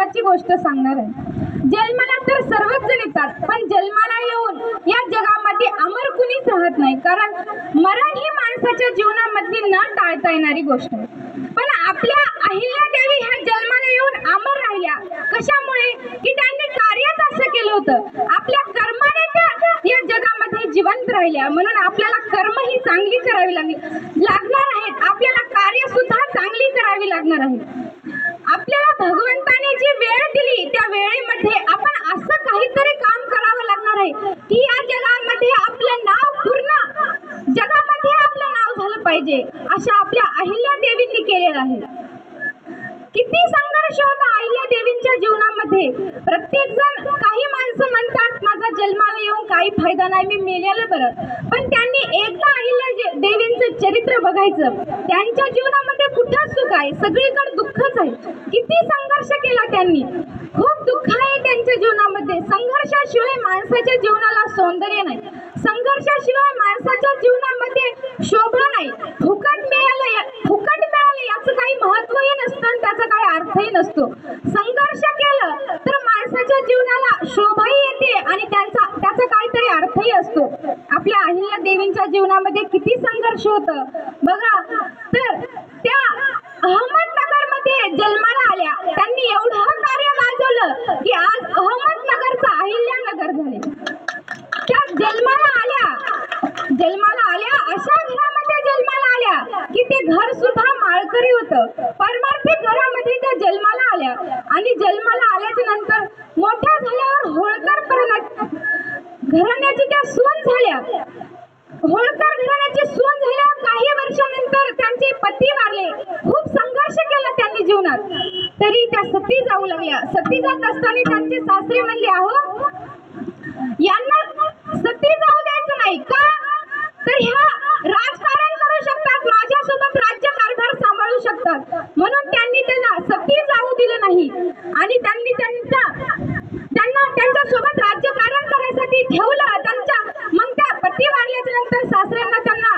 महत्वाची गोष्ट सांगणार आहे. जन्माला तर सर्वच जण येतात पण जन्माला येऊन या जगामध्ये अमर कुणीच राहत नाही. कारण मरण ही माणसाच्या जीवनामध्ये न टाळता येणारी गोष्ट आहे. पण आपल्या अहिल्या देवी ह्या जन्माला येऊन अमर राहिल्या. कशामुळे? की त्यांनी कार्यच असं केलं होतं. आपल्या कर्माने त्या या जगामध्ये जिवंत राहिल्या. म्हणून आपल्याला कर्म ही चांगली करावी लागली. लागणार आहेत. आपल्याला कार्य सुद्धा चांगली करावी लागणार आहे आपल्याला भगवंताने जी वेळ दिली त्या वेळेमध्ये आपण असं काहीतरी काम करावं लागणार आहे. की या जगामध्ये आपलं नाव पूर्ण जगामध्ये आपलं नाव झालं पाहिजे अशा आपल्या अहिल्या देवींनी केलेलं आहे. किती संघर्ष होता अहिल्या देवींच्या जीवनामध्ये. प्रत्येक जण काही माणसं म्हणतात जन्माला येऊन काही फायदा नाही मी मेलेलं बरं. पण त्यांनी एकदा अहिल्या देवींचं चरित्र बघायचं त्यांच्या जीवनामध्ये कुठं सुख आहे? सगळीकडे दुःखच आहे. किती संघर्ष केला त्यांनी. खूप दुःख आहे त्यांच्या जीवनामध्ये. संघर्षाशिवाय माणसाच्या जीवनाला सौंदर्य नाही. संघर्षाशिवाय माणसाच्या जीवनामध्ये शोभा नाही फुकट मिळालं या- फुकट मिळालं याचं काही महत्वही नसतं आणि त्याचा काही अर्थही नसतो संघर्ष केलं तर माणसाच्या जीवनाला शोभाही येते आणि त्यांचा त्याचा काहीतरी अर्थही असतो आपल्या अहिल्या देवींच्या जीवनामध्ये किती संघर्ष होत? बघा तर त्या अहमदनगरमध्ये जन्माला आल्या. त्यांनी एवढं कार्य गाजवलं की आज अहमदनगरचं अहिल्यानगर झाले. त्या जन्माला आल्या. जन्माला आल्या अशा घरामध्ये जन्माला आल्या की ते घर सुद्धा माळकरी होतं. परमार्थी घरामध्ये त्या जन्माला आल्या. आणि जन्माला आल्याच्यानंतर मोठ्या झाल्यावर होळकर परत घराण्याची त्या सून झाल्या. होळकर घराण्याची सून झाल्यावर काही वर्षानंतर त्यांचे पती वारले. खूप संघर्ष केला त्यांनी जीवनात. तरी त्या सती जाऊ लागल्या. सती जात असताना त्यांचे सासरे म्हणले आहो यांना सती जाऊ द्यायचं नाही का? तर ह्या राजकारण करू शकतात माझ्यासोबत राज्य कारभार सांभाळू शकतात म्हणून त्यांनी त्यांना सती जाऊ दिलं नाही आणि त्यांनी त्यांचा त्यांना त्यांच्यासोबत राज्यकारण करायसाठी ठेवलं त्यांच्या मग त्या पती वारल्याच्या नंतर सासऱ्यांना त्यांना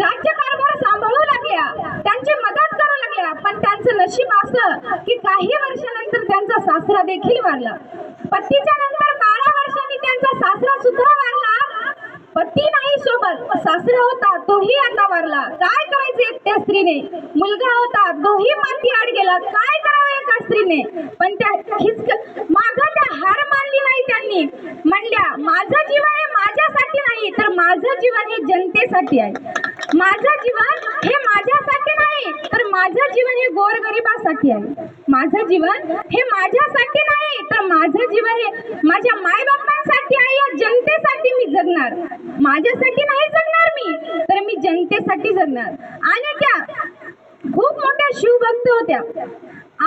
राज्यकारभार सांभाळू लागल्या त्यांची मदत करू लागल्या पण त्यांचं नशीब असं की काही वर्षानंतर त्यांचा सासरा देखील वारला. पतीच्या नंतर बारा वर्षांनी त्यांचा सासरा सुद्धा वारला. पती नाही सोबत सासरा होता तोही आता वारला. काय करायचे त्या स्त्रीने? मुलगा होता तोही माती आड गेला. काय करावं एका स्त्रीने? पण त्या हिचक माग त्या हार मानली नाही त्यांनी. म्हणल्या माझं जीवन हे माझ्यासाठी नाही तर माझं जीवन हे जनतेसाठी आहे. माझं जीवन हे माझ्यासाठी नाही तर माझं जीवन हे गोरगरिबासाठी आहे. माझं जीवन हे माझ्यासाठी नाही तर माझं जीवन हे माझ्या मायबापांसाठी आहे या जनतेसाठी मी जगणार. माझ्यासाठी नाही जगणार मी तर मी जनतेसाठी जगणार. आणि त्या खूप मोठ्या शिवभक्त होत्या.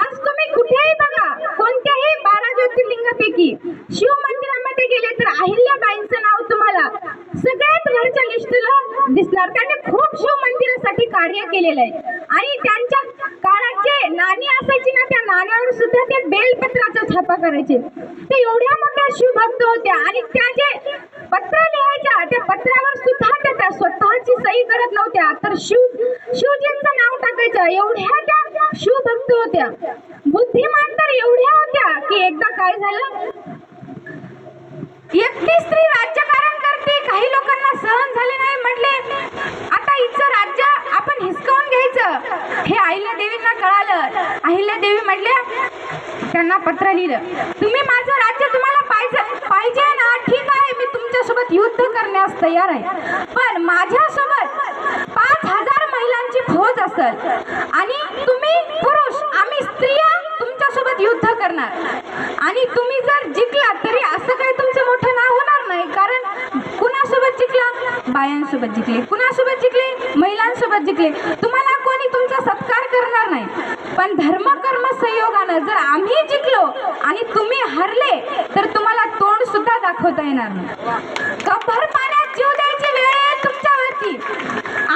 आज तुम्ही कुठेही बघा कोणत्याही बारा ज्योतिर्लिंगापैकी शिव मंदिरामध्ये गेले तर अहिल्याबाईंचं नाव तुम्हाला सगळ्यात वरच्या लिस्टला दिसणार त्यांनी खूप शिव मंदिरासाठी कार्य केलेलं आहे. आणि त्यांच्या काळाचे नाणी असायची ना त्या नाण्यावर सुद्धा ते बेलपत्राचा छापा करायचे. ते एवढ्या मोठ्या शिवभक्त होत्या. आणि त्या जे पत्र लिहायच्या त्या पत्रावर सुद्धा त्या त्या स्वतःची सही करत नव्हत्या. तर शिव शिवजींचं नाव टाकायचं. एवढ्या त्या शिवभक्त होत्या. बुद्धिमान तर एवढ्या होत्या की एकदा काय झालं? एकटी स्त्री राज्य काही लोकांना सहन झाले नाही म्हटले आता इथचं राज्य आपण हिसकावून घ्यायचं. हे अहिल्या देवींना कळालं. अहिल्या देवी म्हटल्या त्यांना पत्र लिहिलं. तुम्ही माझं राज्य तुम्हाला पाहिजे पाहिजे ना? ठीक आहे मी तुमच्यासोबत युद्ध करण्यास तयार आहे. पण माझ्यासोबत पाच हजार महिलांची फौज असेल आणि तुम्ही पुरुष आम्ही स्त्रिया तुमच्यासोबत युद्ध करणार. आणि तुम्ही जर जिंकला तरी असं काही तुमचं मोठं नाव होणार नाही कारण कुणासोबत जिंकला बायांसोबत जिंकले कुणासोबत जिंकले? महिलांसोबत जिंकले. तुम्हाला कोणी तुमचा सत्कार करणार नाही. पण धर्म कर्म संयोगानं जर आम्ही जिंकलो आणि तुम्ही हरले तर तुम्हाला तोंड सुद्धा दाखवता येणार नाही. कपभर पाण्यात जीव द्यायची वेळ आहे तुमच्यावरती.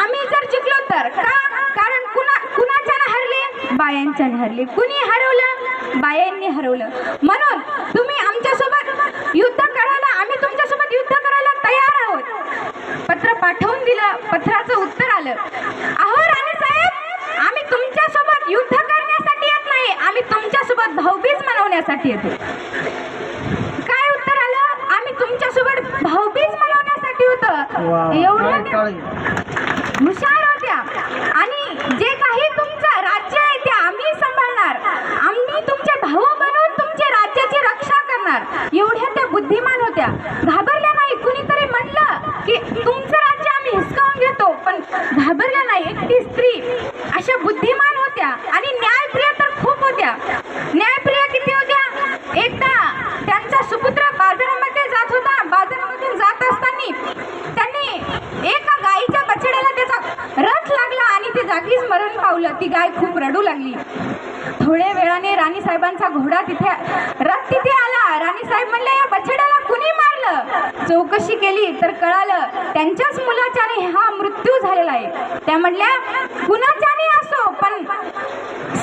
आम्ही जर जिंकलो तर का? कारण कुणा कुणाच्यानं हरले? बायांच्यानं हरले. कुणी हरवलं? बायांनी हरवलं. म्हणून तुम्ही आमच्यासोबत युद्ध करायला आम्ही तुमच्यासोबत युद्ध करायला तयार आहोत पत्र पाठवून दिलं पत्राचं उत्तर आलं. अहो राणे साहेब आम्ही तुमच्यासोबत युद्ध करण्यासाठी येत नाही. आम्ही तुमच्यासोबत भाऊबीज मनवण्यासाठी येतो. काय उत्तर आलं? आम्ही तुमच्यासोबत भाऊबीज मनवण्यासाठी होतं. एवढं त्या- हुशार होत्या आणि जे काही तुमचं राज्य आहे ते आम्ही सांभाळणार. आम्ही तुमचे भाऊ बनून तुमच्या राज्याची रक्षा करणार. एवढ्या त्या बुद्धिमान होत्या. घाबरल्या नाही. कुणीतरी म्हणलं की तुमचं राज्य घेतो पण घाबरल्या नाही एकटी स्त्री. अशा बुद्धिमान होत्या आणि न्यायप्रिय तर खूप होत्या. न्यायप्रिय किती होत्या? एकदा त्यांचा सुपुत्र बाजारामध्ये जात होता. बाजारामधून जात असताना त्यांनी एका गायीच्या बछड्याला त्याचा रथ लागला आणि ते जागीच मरण पावलं. ती गाय खूप रडू लागली. थोड्या वेळाने राणी साहेबांचा घोडा तिथे रथ तिथे आला. राणी साहेब म्हणले या बछड्याला कुणी मारलं चौकशी केली तर कळालं त्यांच्याच मुलाच्याने हा मृत्यू झालेला आहे. त्या म्हणल्या कुणाच्याने असो पण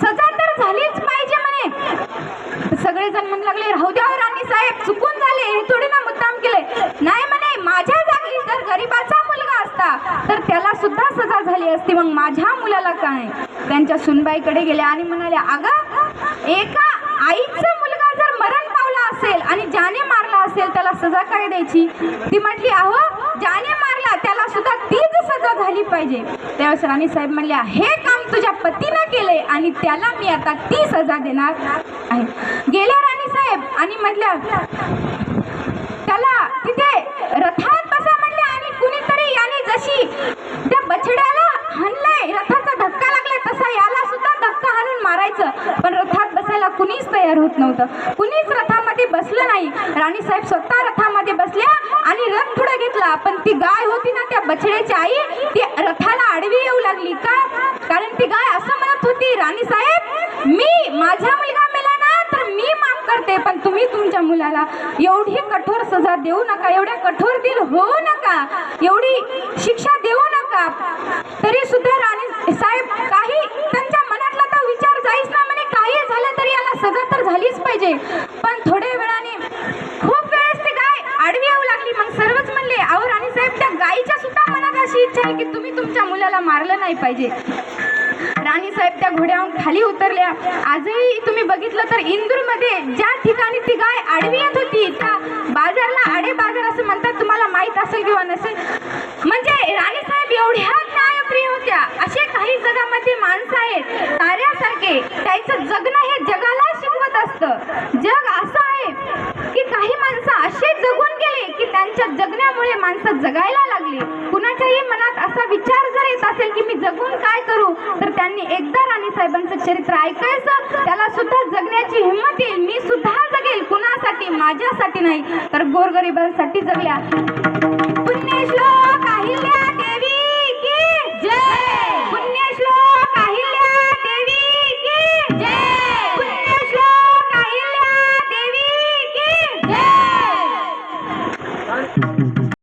सजा तर झालीच पाहिजे म्हणे. सगळेजण म्हणू लागले राहू द्या हो राणी साहेब चुकून झाले हे थोडे ना मुद्दाम केले. नाही म्हणे माझ्या जागी जर गरीबाचा मुलगा असता तर त्याला सुद्धा सजा झाली असती मग माझ्या मुलाला काय त्यांच्या सुनबाईकडे गेल्या आणि म्हणाल्या अगं एका आईचं मरण पावला असेल आणि ज्याने मारला असेल त्याला सजा काय द्यायची? ती म्हटली अहो ज्याने मारला त्याला सुद्धा तीच सजा झाली पाहिजे. त्यावेळेस राणी साहेब म्हणल्या हे काम तुझ्या पतीनं केलंय आणि त्याला मी आता ती सजा देणार आहे. गेल्या राणी साहेब आणि म्हटल्या त्याला तिथे रथात बसा म्हणले आणि कुणीतरी याने जशी त्या बछड्याला हाणलंय रथाचा धक्का लागलाय तसा याला सुद्धा धक्का हाणून मारायचं. पण रथात कुणीच तयार होत नव्हतं. कुणीच रथामध्ये बसलं नाही. राणी साहेब स्वतः रथामध्ये बसल्या आणि रथ पुढे घेतला. पण ती गाय होती ना त्या बछड्याची आई ती रथाला आडवी येऊ लागली. का? कारण ती गाय असं म्हणत होती राणी साहेब मी माझा मुलगा मेला ना तर मी माफ करते पण तुम्ही तुमच्या मुलाला एवढी कठोर सजा देऊ नका एवढ्या कठोर दिल होऊ नका एवढी शिक्षा देऊ नका. तरी सुद्धा राणी साहेब काही आलीच पाहिजे. पण थोड्या वेळाने खूप वेळेस ती गाय आडवी येऊ लागली. मग सर्वच म्हणले अहो राणी साहेब त्या गायीच्या सुद्धा मनात अशी इच्छा आहे की तुम्ही तुमच्या मुलाला मारलं नाही पाहिजे. राणी साहेब त्या घोड्याहून खाली उतरल्या. आजही तुम्ही बघितलं तर इंदूरमध्ये ज्या ठिकाणी ती गाय आडवी येत होती त्या बाजारला आडे बाजार असं म्हणतात. तुम्हाला माहीत असेल किंवा नसेल. म्हणजे राणी साहेब एवढ्या काही माणसं आहेत ताऱ्यासारखे त्याचं जगणं हे जगाला शिकवत असतं. जग असं आहे की काही माणसं असे जगून गेले की त्यांच्या जगण्यामुळे माणसं जगायला लागली. कुणाच्याही मनात असा विचार जर येत असेल की मी जगून काय करू तर त्यांनी एकदा राणी साहेबांचं चरित्र ऐकायचं. त्याला सुद्धा जगण्याची हिंमत येईल. मी सुद्धा जगेल. कुणासाठी? माझ्यासाठी नाही. तर गोरगरिबांसाठी जगल्या. पुण्यश्लोक!